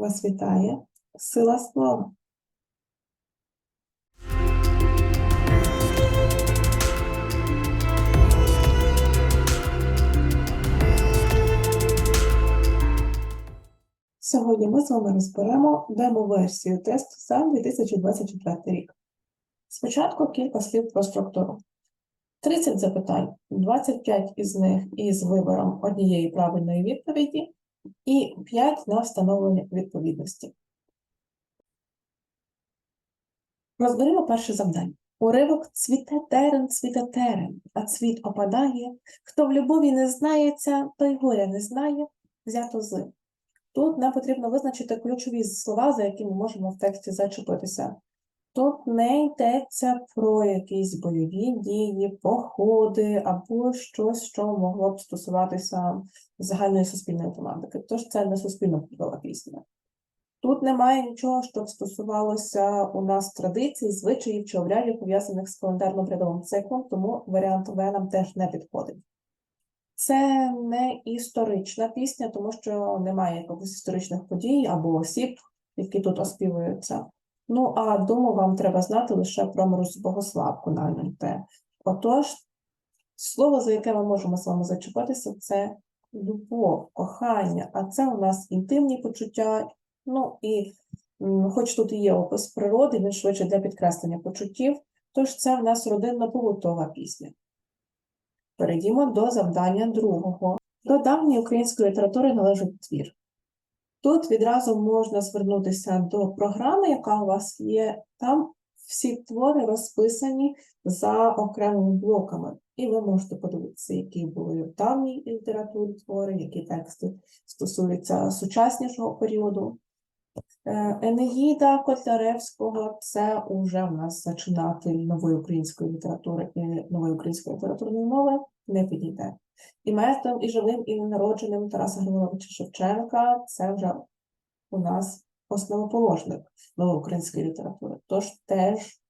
Вас вітає сила слова. Сьогодні ми з вами розберемо демо-версію тесту за 2024 рік. Спочатку кілька слів про структуру. 30 запитань, 25 із них із вибором однієї правильної відповіді і 5 на встановлення відповідності. Розберемо перше завдання. Уривок цвіте терен, цвіте терен, а цвіт опадає. Хто в любові не знається, той горя не знає, взято з. Тут нам потрібно визначити ключові слова, за які ми можемо в тексті зачепитися. Тут не йдеться про якісь бойові дії, походи або щось, що могло б стосуватися загальної суспільної тематики. Тож це не суспільно культова пісня. Тут немає нічого, що б стосувалося у нас традицій, звичаїв чи обрядів, пов'язаних з календарно-обрядовим циклом, тому варіант В нам теж не підходить. Це не історична пісня, тому що немає якихось історичних подій або осіб, які тут оспівуються. Ну, а думаю, вам треба знати лише про Марусь Богославку на НМТ. Отож, слово, за яке ми можемо з вами зачепитися, це любов, кохання, а це у нас інтимні почуття. Ну і хоч тут і є опис природи, він швидше для підкреслення почуттів, тож це в нас родинно-побутова пісня. Перейдімо до завдання другого. До давньої української літератури належить твір. Тут відразу можна звернутися до програми, яка у вас є. Там всі твори розписані за окремими блоками, і ви можете подивитися, які були в давній літературі твори, які тексти стосуються сучаснішого періоду. Е, Енеїда Котляревського це уже в нас зачинатель нової української літератури і нової української літературної мови не підійде. І мертвим, і живим, і ненародженим Тараса Григоровича Шевченка це вже у нас основоположник нової української літератури, тож теж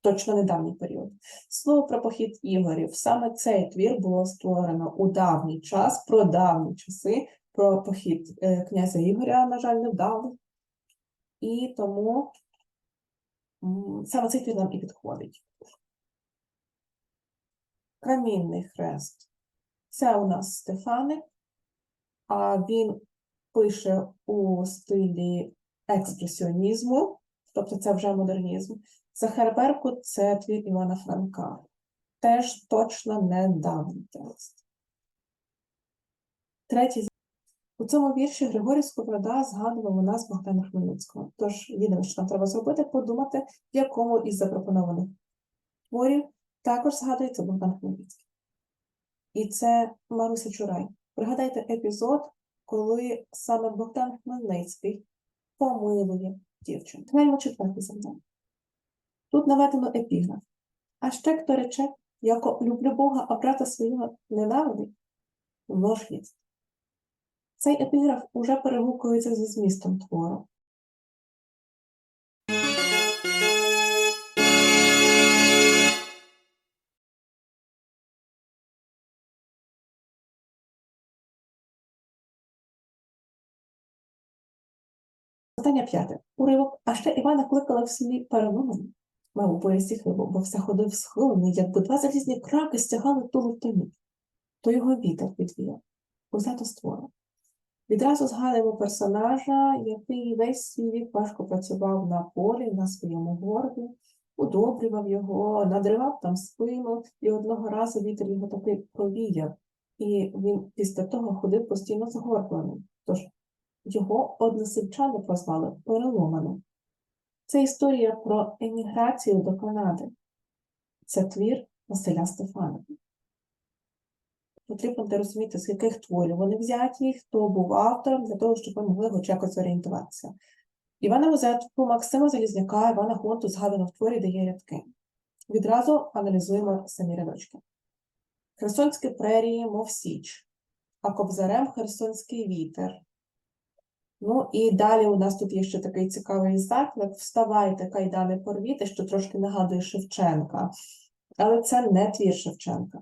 точно недавній період. Слово про похід Ігорів. Саме цей твір було створено у давній час, про давні часи, про похід е, князя Ігоря, на жаль, невдалий. І тому саме цей твір нам і підходить. Камінний хрест. Це у нас Стефаник, а він пише у стилі експресіонізму, тобто це вже модернізм. Захар Беркут – це твір Івана Франка. Теж точно не давній текст. Третій. У цьому вірші Григорій Сковорода згадував у нас Богдана Хмельницького. Тож єдине, що нам треба зробити, подумати, в якому із запропонованих творів також згадується Богдан Хмельницький. І це Маруся Чурай. Пригадайте епізод, коли саме Богдан Хмельницький помилує дівчину. Гляньмо четверте завдання. Тут наведено епіграф. А ще хто рече, яко люблю Бога, а брата свого ненавидить, ложь єсть. Цей епіграф уже перегукується зі змістом твору. Питання п'яте. Уривок. А ще Івана кликали в селі переломані. Мав у поясі хибу, бо все ходив схилений, якби два залізні краки стягали тулу в. То його вітер підвіяв. Узято створив. Відразу згадуємо персонажа, який весь свій вік важко працював на полі, на своєму горбі, удобрював його, надривав там спину, і одного разу вітер його таки провіяв, і він після того ходив постійно згорбленим. Тож його односельчани прозвали переломаним. Це історія про еміграцію до Канади. Це твір Василя Стефанова. Потрібно розуміти, з яких творів вони взяті, хто був автором, для того, щоб ви могли хоч якось зорієнтуватися. Івана Мозетку, Максима Залізняка, Івана Хонту згадано в творі, де є рядки. Відразу аналізуємо самі рядочки. Херсонські прерії, мов січ, а кобзарем херсонський вітер. Ну і далі у нас тут є ще такий цікавий заклик: Вставайте, кайдани порвіте, що трошки нагадує Шевченка. Але це не твір Шевченка.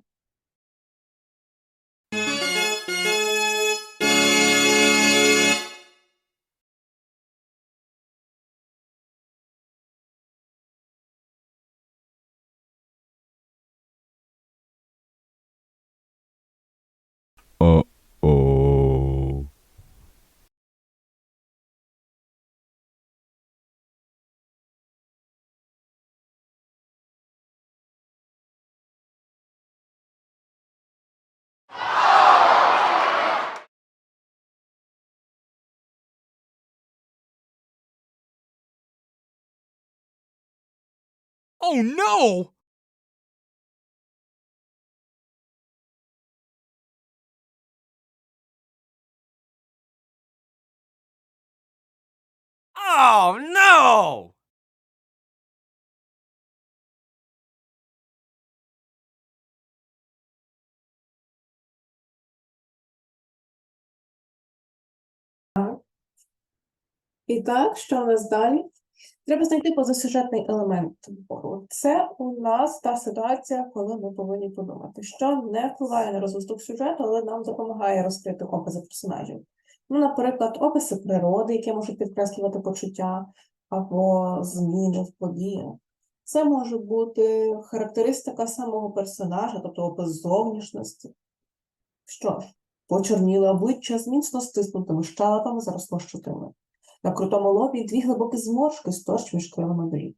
Oh no! Oh no! І так, що в нас далі? Треба знайти позасюжетний елемент твору. Це у нас та ситуація, коли ми повинні подумати, що не впливає на розвиток сюжету, але нам допомагає розкрити образи персонажів. Ну, наприклад, описи природи, які можуть підкреслювати почуття або зміни в подіях. Це може бути характеристика самого персонажа, тобто опис зовнішності. Що ж, почорніле обличчя з міцно стиснутими щелепами заросло щотими. На крутому лобі дві глибокі зморшки з між кривими брів,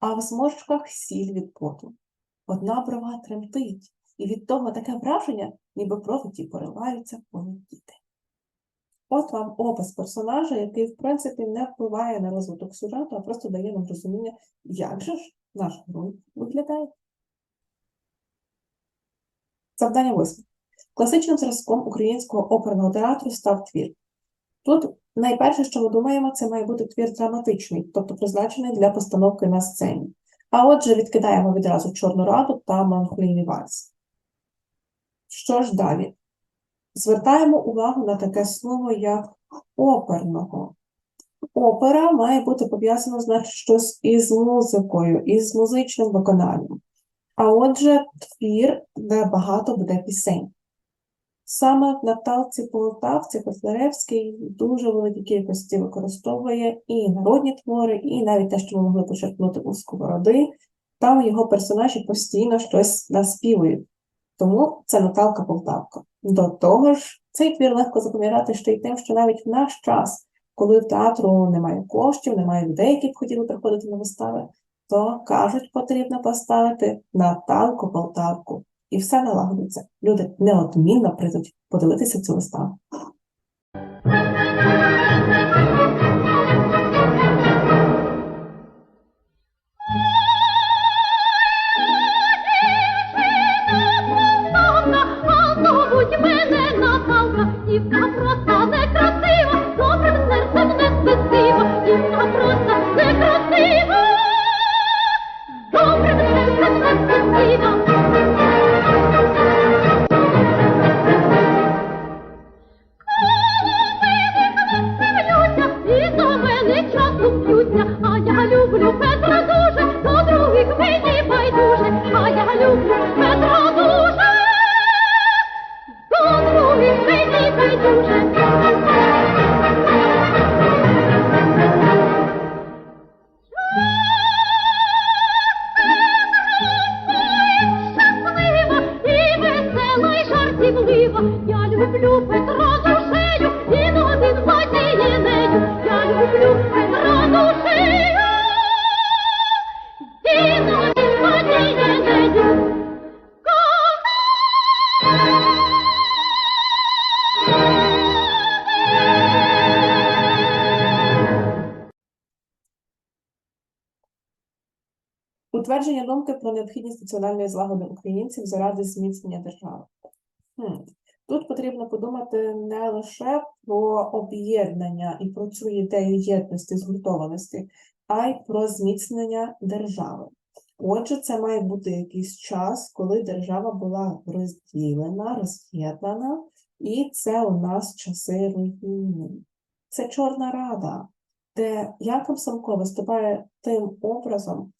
а в зморшках сіль від поту. Одна брова тремтить, і від того таке враження, ніби проводі пориваються понад діти. От вам опис персонажа, який, в принципі, не впливає на розвиток сюжету, а просто дає нам розуміння, як же ж наш герой виглядає. Завдання восьме. Класичним зразком українського оперного театру став твір. Тут найперше, що ми думаємо, це має бути твір драматичний, тобто призначений для постановки на сцені. А отже, відкидаємо відразу Чорну Раду та Меланхолійний вальс. Що ж далі? Звертаємо увагу на таке слово, як оперного. Опера має бути пов'язана, значить, щось із музикою, із музичним виконанням. А отже, твір, де багато буде пісень. Саме в Наталці Полтавці Котляревський дуже великій кількості використовує і народні твори, і навіть те, що ми могли почерпнути у Сковороди, там його персонажі постійно щось наспівують. Тому це Наталка Полтавка. До того ж, цей твір легко запам'ятати ще й тим, що навіть в наш час, коли в театру немає коштів, немає людей, які б хотіли приходити на вистави, то кажуть, потрібно поставити Наталку Полтавку. І все налагодиться. Люди неодмінно прийдуть подивитися цю виставу. Утвердження думки про необхідність національної злагоди українців заради зміцнення держави. Хм. Тут потрібно подумати не лише про об'єднання і про цю ідею єдності, згуртованості, а й про зміцнення держави. Отже, це має бути якийсь час, коли держава була розділена, роз'єднана, і це у нас часи руїни. Це Чорна Рада, де Яков Самко виступає тим образом,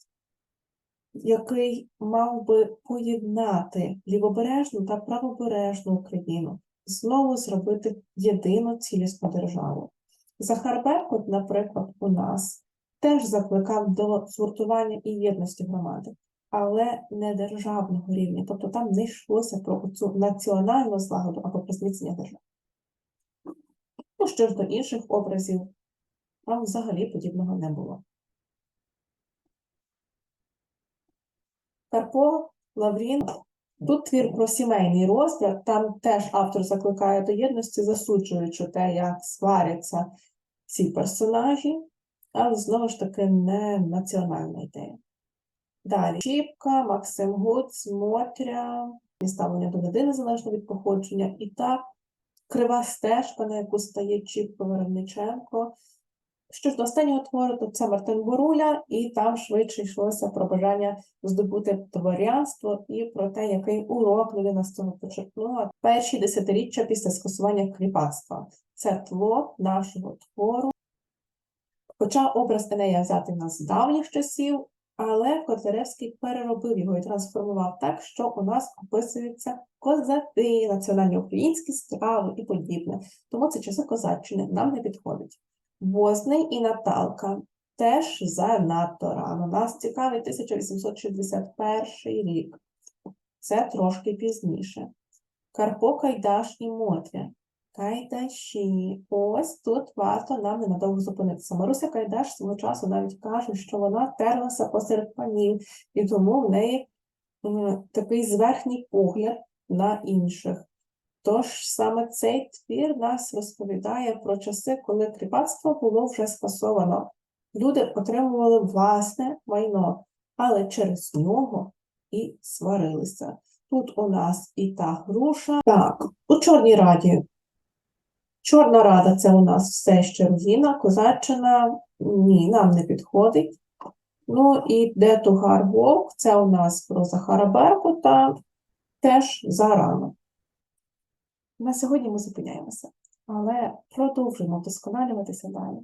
який мав би поєднати лівобережну та правобережну Україну, знову зробити єдину цілісну державу. Захар Беркут, наприклад, у нас теж закликав до згуртування і єдності громади, але не державного рівня, тобто там не йшлося про цю національну злагоду або про зміцнення держави. Ну, що ж до інших образів, там взагалі подібного не було. Карпо, Лаврін. Тут твір про сімейний розгляд, там теж автор закликає до єдності, засуджуючи те, як сваряться ці персонажі, але знову ж таки не національна ідея. Далі Чіпка, Максим Гуц, Мотря, ставлення до людини залежно від походження. І так, крива стежка, на яку стає Чіпка Веремниченко. Що ж до останнього твору, то це Мартин Боруля, і там швидше йшлося про бажання здобути дворянство і про те, який урок людина з цього почерпнула. Перші десятиріччя після скасування кріпацтва. Це тло нашого твору. Хоча образ Енея взятий нас з давніх часів, але Котляревський переробив його і трансформував так, що у нас описуються козаки, національні українські страви і подібне. Тому це часи козаччини нам не підходить. Возний і Наталка теж занадто рано. Нас цікавить 1861 рік. Це трошки пізніше. Карпо Кайдаш і Мотря. Кайдаші. Ось тут варто нам ненадовго зупинитися. Маруся Кайдаш свого часу навіть каже, що вона терлася посеред панів, і тому в неї такий зверхній погляд на інших. Тож саме цей твір нас розповідає про часи, коли кріпацтво було вже скасовано. Люди отримували власне майно, але через нього і сварилися. Тут у нас і та груша. Так, у Чорній Раді. Чорна Рада це у нас все ще руїна, Козаччина ні, нам не підходить. Ну і де Тугар Вовк, це у нас про Захара Беркута, теж зарано. На сьогодні ми зупиняємося, але продовжуємо вдосконалюватися далі.